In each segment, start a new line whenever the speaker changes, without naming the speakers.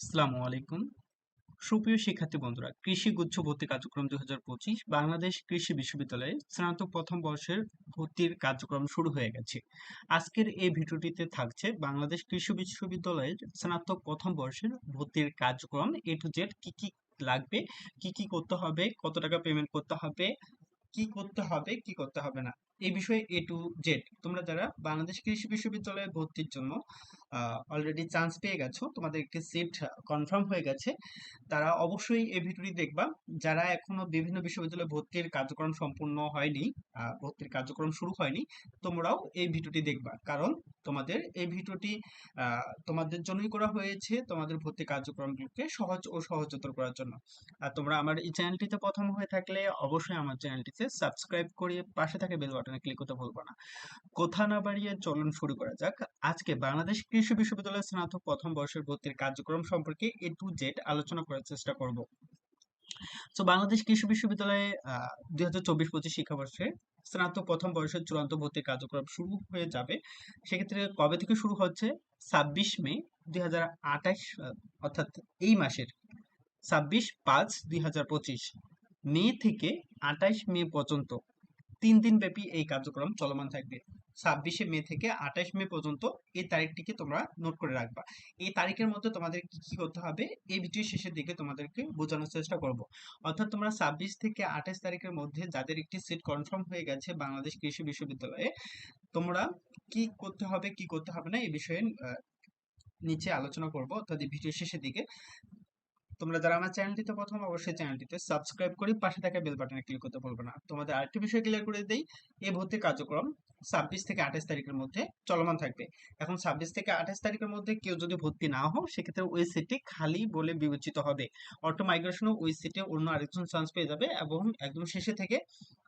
আসসালামু আলাইকুম। সুপ্রিয় শিক্ষার্থী বন্ধুরা, কৃষি গুচ্ছ ভর্তি কার্যক্রম দুই হাজার পঁচিশ বাংলাদেশ কৃষি বিশ্ববিদ্যালয়ে স্নাতক প্রথম বর্ষের ভর্তির কার্যক্রম শুরু হয়ে গেছে। আজকের এই ভিডিওটিতে থাকছে বাংলাদেশ কৃষি বিশ্ববিদ্যালয়ের স্নাতক প্রথম বর্ষের ভর্তির কার্যক্রম, এ টু জেড কি কি লাগবে, কি কি করতে হবে, কত টাকা পেমেন্ট করতে হবে, কি করতে হবে, কি করতে হবে না। এই বিষয়ে এ টু জেড তোমরা যারা বাংলাদেশ কৃষি বিশ্ববিদ্যালয়ে ভর্তির জন্য অলরেডি চান্স পেয়ে গেছো তোমাদের একটি সিট কনফার্ম হয়ে গেছে, তারা অবশ্যই এই ভিডিওটি দেখবা। যারা এখনও বিভিন্ন বিশ্ববিদ্যালয়ে ভর্তির কার্যক্রম সম্পূর্ণ হয়নি ভর্তির কার্যক্রম শুরু হয়নি, তোমরাও এই ভিডিওটি দেখবা। কারণ তোমাদের এই ভিডিওটি তোমাদের জন্যই করা হয়েছে তোমাদের ভর্তি কার্যক্রমগুলোকে সহজ ও সহজতর করার জন্য। আর তোমরা আমার এই চ্যানেলটিতে প্রথম হয়ে থাকলে অবশ্যই আমার চ্যানেলটিতে সাবস্ক্রাইব করে পাশে থাকে বেল বাটনে ক্লিক করতে ভুলবা না। কথা না বাড়িয়ে চলুন শুরু করা যাক। আজকে বাংলাদেশ কৃষি বিশ্ববিদ্যালয়ের স্নাতক প্রথম বর্ষের ভর্তির কার্যক্রম সম্পর্কে এ টু জেড আলোচনা করার চেষ্টা করব। তো বাংলাদেশ কৃষি বিশ্ববিদ্যালয়ে দুই হাজার চব্বিশ পঁচিশ শিক্ষাবর্ষে স্নাতক প্রথম বর্ষের চূড়ান্ত ভর্তির কার্যক্রম শুরু হয়ে যাবে। সেক্ষেত্রে কবে থেকে শুরু হচ্ছে? ছাব্বিশ মে দুই হাজার আঠাশ অর্থাৎ এই মাসের ছাব্বিশ পাঁচ দুই হাজার পঁচিশ। মে থেকে আঠাইশ মে পর্যন্ত তিন দিন ব্যাপী এই কার্যক্রম চলমান থাকবে। ছাব্বিশে মে থেকে আঠাশ মে পর্যন্ত এই তারিখটিকে তোমরা নোট করে রাখবা। এই তারিখের মধ্যে তোমাদের কি কি করতে হবে, এই ভিডিও শেষের দিকে তোমাদেরকে বোঝানোর চেষ্টা করব। অর্থাৎ তোমরা ছাব্বিশ থেকে আঠাশ তারিখের মধ্যে যাদের একটি সিট কনফার্ম হয়ে গেছে বাংলাদেশ কৃষি বিশ্ববিদ্যালয়ে, তোমরা কি করতে হবে, কি করতে হবে না, এই বিষয়ে নিচে আলোচনা করব। অর্থাৎ ভিডিও শেষের দিকে তোমরা যারা আমার চ্যানেলটিতে প্রথম, অবশ্যই চ্যানেলটিতে সাবস্ক্রাইব করে পাশে থাকা বেল বাটনে ক্লিক করতে ভুলবে না। তোমাদের আরেকটি বিষয় ক্লিয়ার করে দেই এই ভর্তি কার্যক্রম ছাব্বিশ থেকে আঠাশ তারিখের মধ্যে চলমান থাকবে। এখন ছাব্বিশ থেকে আঠাশ তারিখের মধ্যে কেউ যদি ভর্তি না হও, সেক্ষেত্রে ওই সিটটি খালি বলে বিবেচিত হবে। অটো মাইগ্রেশনও ওই সিটে অন্য আরেকজন চান্স পেয়ে যাবে এবং একদম শেষে থেকে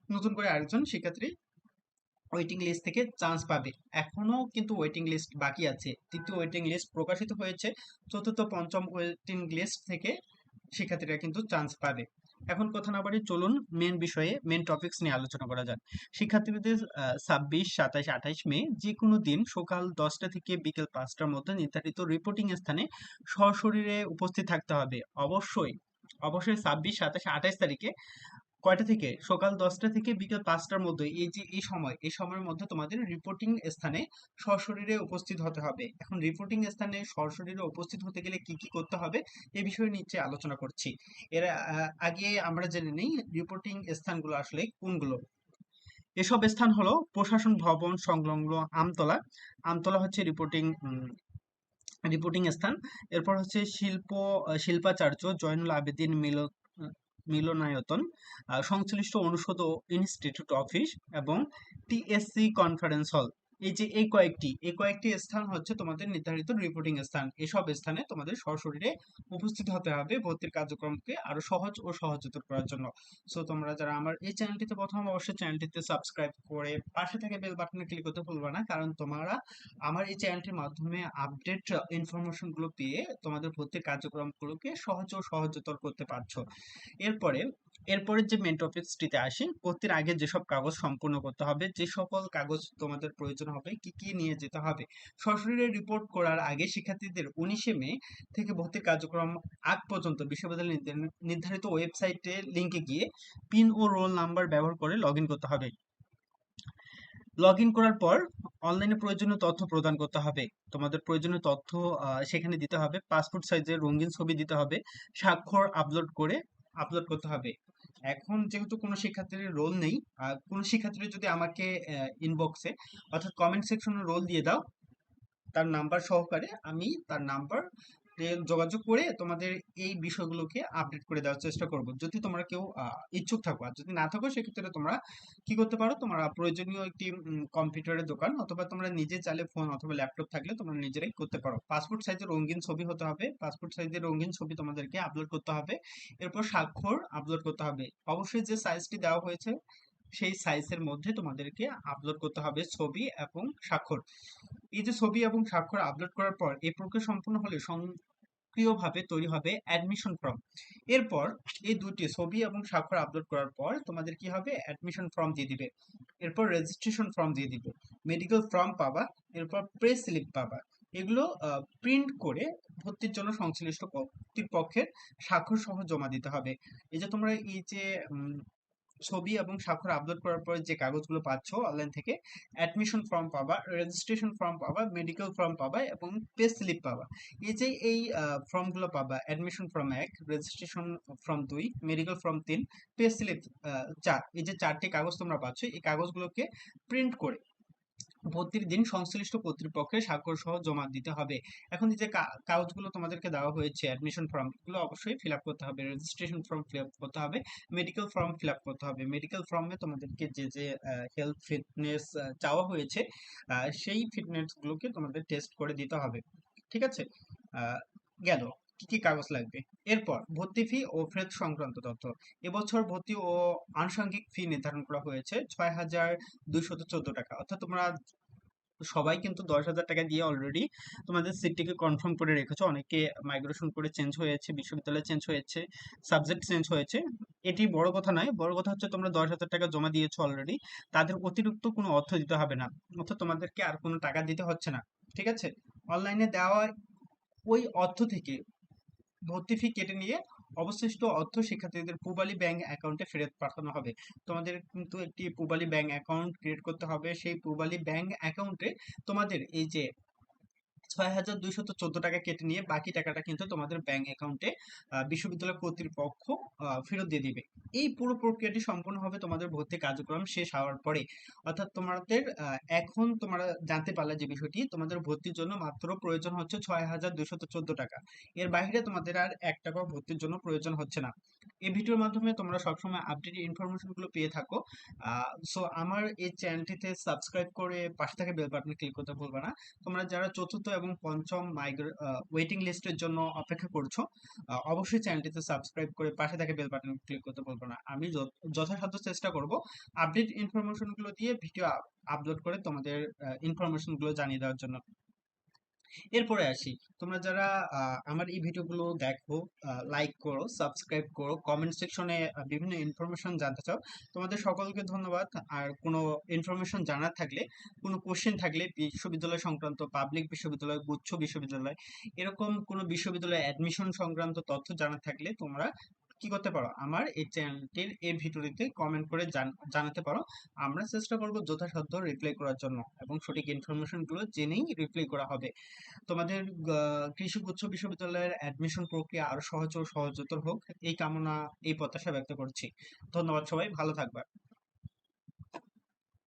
নতুন করে আরেকজন শিক্ষার্থী ওয়েটিং লিস্ট থেকে চান্স পাবে। এখনও কিন্তু ওয়েটিং লিস্ট বাকি আছে। তৃতীয় ওয়েটিং লিস্ট প্রকাশিত হয়েছে। চতুর্থ, পঞ্চম ওয়েটিং লিস্ট থেকে শিক্ষার্থীরা কিন্তু চান্স পাবে। এখন কথা না বাড়ি চলুন মেন বিষয়ে মেন টপিকস নিয়ে আলোচনা করা যাক। শিক্ষার্থীদের ছাব্বিশ সাতাশ আঠাইশ মে যে কোনো দিন সকাল দশটা থেকে বিকেল পাঁচটার মধ্যে নির্ধারিত রিপোর্টিং স্থানে সশরীরে উপস্থিত থাকতে হবে। অবশ্যই অবশ্যই ছাব্বিশ সাতাশ আঠাইশ তারিখে কয়টা থেকে? সকাল দশটা থেকে বিকেল পাঁচটার মধ্যে। এই যে, এই সময়, এই সময়ের মধ্যে তোমাদের রিপোর্টিং স্থানে সশরীরে উপস্থিত হতে হবে। এখন রিপোর্টিং স্থানে সশরীরে উপস্থিত হতে গেলে কি কি করতে হবে? এই বিষয়ে নিচে আলোচনা করছি। এর আগে আমরা জেনে নিই রিপোর্টিং স্থানগুলো আসলে কোনগুলো। এসব স্থান হলো প্রশাসন ভবন সংলগ্ন আমতলা। আমতলা হচ্ছে রিপোর্টিং রিপোর্টিং স্থান। এরপর হচ্ছে শিল্প, শিল্পাচার্য জয়নুল আবেদিন মিল মিলনায়তন সংশ্লিষ্ট অনুষদ ও ইনস্টিটিউট অফিস এবং টিএসসি কনফারেন্স হল। এই যে এই কয়েকটি এই কয়েকটি স্থান হচ্ছে তোমাদের নির্ধারিত রিপোর্টিং স্থান। এসব স্থানে তোমাদের সশরীরে উপস্থিত হতে হবে ভর্তির কার্যক্রমকে আরও সহজ ও সহজতর করার জন্য। সো তোমরা যারা আমার এই চ্যানেলটিতে প্রথম অবশ্যই চ্যানেলটিতে সাবস্ক্রাইব করে পাশে থেকে বেল বাটনে ক্লিক করতে ভুলবে না, কারণ তোমরা আমার এই চ্যানেলটির মাধ্যমে আপডেট ইনফরমেশনগুলো পেয়ে তোমাদের ভর্তির কার্যক্রমগুলোকে সহজ ও সহজতর করতে পারছ। এরপরে এরপরে যে মেন টপিকসটিতে আসি ভর্তির আগে যেসব কাগজ সম্পূর্ণ করতে হবে, যে সকল কাগজ তোমাদের প্রয়োজন হবে, কি কি নিয়ে যেতে হবে, সশরীরে রিপোর্ট করার আগে শিক্ষার্থীদের উনিশে মে থেকে ভর্তির কার্যক্রম আগ পর্যন্ত বিশ্ববিদ্যালয় নির্ধারিত ওয়েবসাইটে লিঙ্কে গিয়ে পিন ও রোল নাম্বার ব্যবহার করে লগ করতে হবে। লগ করার পর অনলাইনে প্রয়োজনীয় তথ্য প্রদান করতে হবে। তোমাদের প্রয়োজনীয় তথ্য সেখানে দিতে হবে। পাসপোর্ট সাইজের রঙিন ছবি দিতে হবে। স্বাক্ষর আপলোড করে আপলোড করতে হবে। এখন যেহেতু কোনো শিক্ষার্থীর রোল নেই কোনো শিক্ষার্থী যদি আমাকে ইনবক্সে অর্থাৎ কমেন্ট সেকশনে রোল দিয়ে দাও, তার নাম্বার সহকারে আমি তার নাম্বার যোগাযোগ করে তোমাদের এই বিষয়গুলোকে আপডেট করে দেওয়ার চেষ্টা করব। যদি তোমরা কেউ ইচ্ছুক থাকো, আর যদি না থাকো, সেক্ষেত্রে তোমরা কি করতে পারো? তোমরা প্রয়োজনীয় একটি কম্পিউটারের দোকান অথবা তোমরা নিজে চাইলে ফোন অথবা ল্যাপটপ থাকলে তোমরা নিজেরাই করতে পারো। পাসপোর্ট সাইজের রঙিন ছবি হতে হবে। পাসপোর্ট সাইজের রঙিন ছবি তোমাদেরকে আপলোড করতে হবে। এরপর স্বাক্ষর আপলোড করতে হবে। অবশ্যই যে সাইজটি দেওয়া হয়েছে, সেই সাইজের মধ্যে তোমাদেরকে আপলোড করতে হবে ছবি এবং স্বাক্ষর। এই যে ছবি এবং স্বাক্ষর আপলোড করার পর, এই প্রক্রিয়া সম্পূর্ণ হলে সক্রিয়ভাবে তৈরি হবে অ্যাডমিশন ফর্ম এরপর এই দুটি ছবি এবং স্বাক্ষর আপলোড করার পর তোমাদের কি হবে? অ্যাডমিশন ফর্ম দিয়ে দিবে। এরপর রেজিস্ট্রেশন ফর্ম দিয়ে দিবে। মেডিকেল ফর্ম পাবা, এরপর প্রেস স্লিপ পাবা। এগুলো প্রিন্ট করে ভর্তির জন্য সংশ্লিষ্ট কর্তৃপক্ষের স্বাক্ষর সহ জমা দিতে হবে। এই যে তোমরা এই যে ছবি এবং স্বাক্ষর আপলোড করার পর যে কাগজগুলো পাচ্ছ অনলাইন থেকে অ্যাডমিশন ফর্ম পাবা রেজিস্ট্রেশন ফর্ম পাবা মেডিকেল ফর্ম পাবা এবং পে স্লিপ পাবা। এই যে এই ফর্মগুলো পাবা অ্যাডমিশন ফর্ম এক রেজিস্ট্রেশন ফর্ম দুই মেডিকেল ফর্ম তিন পে স্লিপ চার। এই যে চারটি কাগজ তোমরা পাচ্ছ, এই কাগজগুলোকে প্রিন্ট করে ভর্তির দিন সংশ্লিষ্ট কর্তৃপক্ষের স্বাক্ষর সহ জমা দিতে হবে। এখন যে কাগজগুলো তোমাদেরকে দেওয়া হয়েছে অ্যাডমিশন ফর্ম এগুলো অবশ্যই ফিল করতে হবে। রেজিস্ট্রেশন ফর্ম ফিল করতে হবে মেডিকেল ফর্ম ফিল করতে হবে। মেডিকেল ফর্মে তোমাদেরকে যে যে হেলথ ফিটনেস চাওয়া হয়েছে সেই ফিটনেস গুলোকে তোমাদের টেস্ট করে দিতে হবে। ঠিক আছে? গেল। কি কি কাগজ লাগবে? এরপর ভর্তি ফি ও ফেরত সংক্রান্ত তথ্য। এবছর ভর্তি ও আনুষঙ্গিক ফি নির্ধারণ করা হয়েছে ছয় হাজার দুইশত চোদ্দ টাকা। অর্থাৎ তোমরা সবাই কিন্তু দশ হাজার টাকা দিয়ে অলরেডি তোমাদের সিটটিকে কনফার্ম করে রেখেছো। অনেকে মাইগ্রেশন করে চেঞ্জ হয়েছে, বিশ্ববিদ্যালয় চেঞ্জ হয়েছে সাবজেক্ট চেঞ্জ হয়েছে। এটি বড় কথা নয়। বড় কথা হচ্ছে তোমরা দশ হাজার টাকা জমা দিয়েছ অলরেডি তাদের অতিরিক্ত কোনো অর্থ দিতে হবে না। অর্থাৎ তোমাদেরকে আর কোনো টাকা দিতে হচ্ছে না। ঠিক আছে? অনলাইনে দেওয়া ওই অর্থ থেকে ভর্তি ফি কেটে নিয়ে অবশিষ্ট অর্থ শিক্ষার্থীদের পূবালী ব্যাংক অ্যাকাউন্টে ফেরত পাঠানো হবে। তোমাদের কিন্তু একটি পূবালী ব্যাংক অ্যাকাউন্ট ক্রিয়েট করতে হবে। সেই পূবালী ব্যাংক অ্যাকাউন্টে তোমাদের এই যে ছয় হাজার দুইশত চোদ্দ টাকা কেটে নিয়ে বাকি টাকাটা কিন্তু তোমাদের ব্যাংক অ্যাকাউন্টে বিশ্ববিদ্যালয় কর্তৃপক্ষ ফেরত দিয়ে দিবে। এই পুরো প্রক্রিয়াটি সম্পূর্ণ হবে তোমাদের ভর্তি কার্যক্রম শেষ হওয়ার পরে। অর্থাৎ তোমাদের এখন তোমরা জানতে পারলে যে বিষয়টি, তোমাদের ভর্তির জন্য মাত্র প্রয়োজন হচ্ছে ছয় হাজার দুইশত চোদ্দ টাকা। এর বাইরে তোমাদের আর এক টাকাও ভর্তির জন্য প্রয়োজন হচ্ছে না। এই ভিডিওর মাধ্যমে তোমরা সবসময় আপডেট ইনফরমেশনগুলো পেয়ে থাকো। সো আমার এই চ্যানেলটিতে সাবস্ক্রাইব করে পাশে থেকে বেল বাটনে ক্লিক করতে ভুলবে না। তোমরা যারা চতুর্থ এবং পঞ্চম মাইগ্রে ওয়েটিং লিস্টের জন্য অপেক্ষা করছ অবশ্যই চ্যানেলটিতে সাবস্ক্রাইব করে পাশে থাকে বেল বাটন ক্লিক করতে বলব না। আমি যথাসাধ্য চেষ্টা করব আপডেট ইনফরমেশনগুলো দিয়ে ভিডিও আপলোড করে তোমাদের ইনফরমেশনগুলো জানিয়ে দেওয়ার জন্য। এরপরে আসি। তোমরা যারা আমার এই ভিডিওগুলো দেখো লাইক করো সাবস্ক্রাইব করো কমেন্ট সেকশনে বিভিন্ন ইনফরমেশন জানতে চাও, তোমাদের সকলকে ধন্যবাদ। আর কোনো ইনফরমেশন জানার থাকলে, কোনো কোশ্চেন থাকলে, বিশ্ববিদ্যালয় সংক্রান্ত পাবলিক বিশ্ববিদ্যালয় গুচ্ছ বিশ্ববিদ্যালয়, এরকম কোনো বিশ্ববিদ্যালয়ে অ্যাডমিশন সংক্রান্ত তথ্য জানার থাকলে, তোমরা কি করতে পারো? আমার এই চ্যানেলটির এই ভিডিওটিতে কমেন্ট করে জানাতে পারো। আমরা চেষ্টা করব যথাসাধ্য রিপ্লাই করার জন্য এবং সঠিক ইনফরমেশনগুলো জেনেই রিপ্লাই করা হবে। তোমাদের কৃষি গুচ্ছ বিশ্ববিদ্যালয়ের অ্যাডমিশন প্রক্রিয়া আরও সহজ ও সহজতর হোক। এই কামনা, এই প্রত্যাশা ব্যক্ত করছি। ধন্যবাদ সবাই, ভালো থাকবে।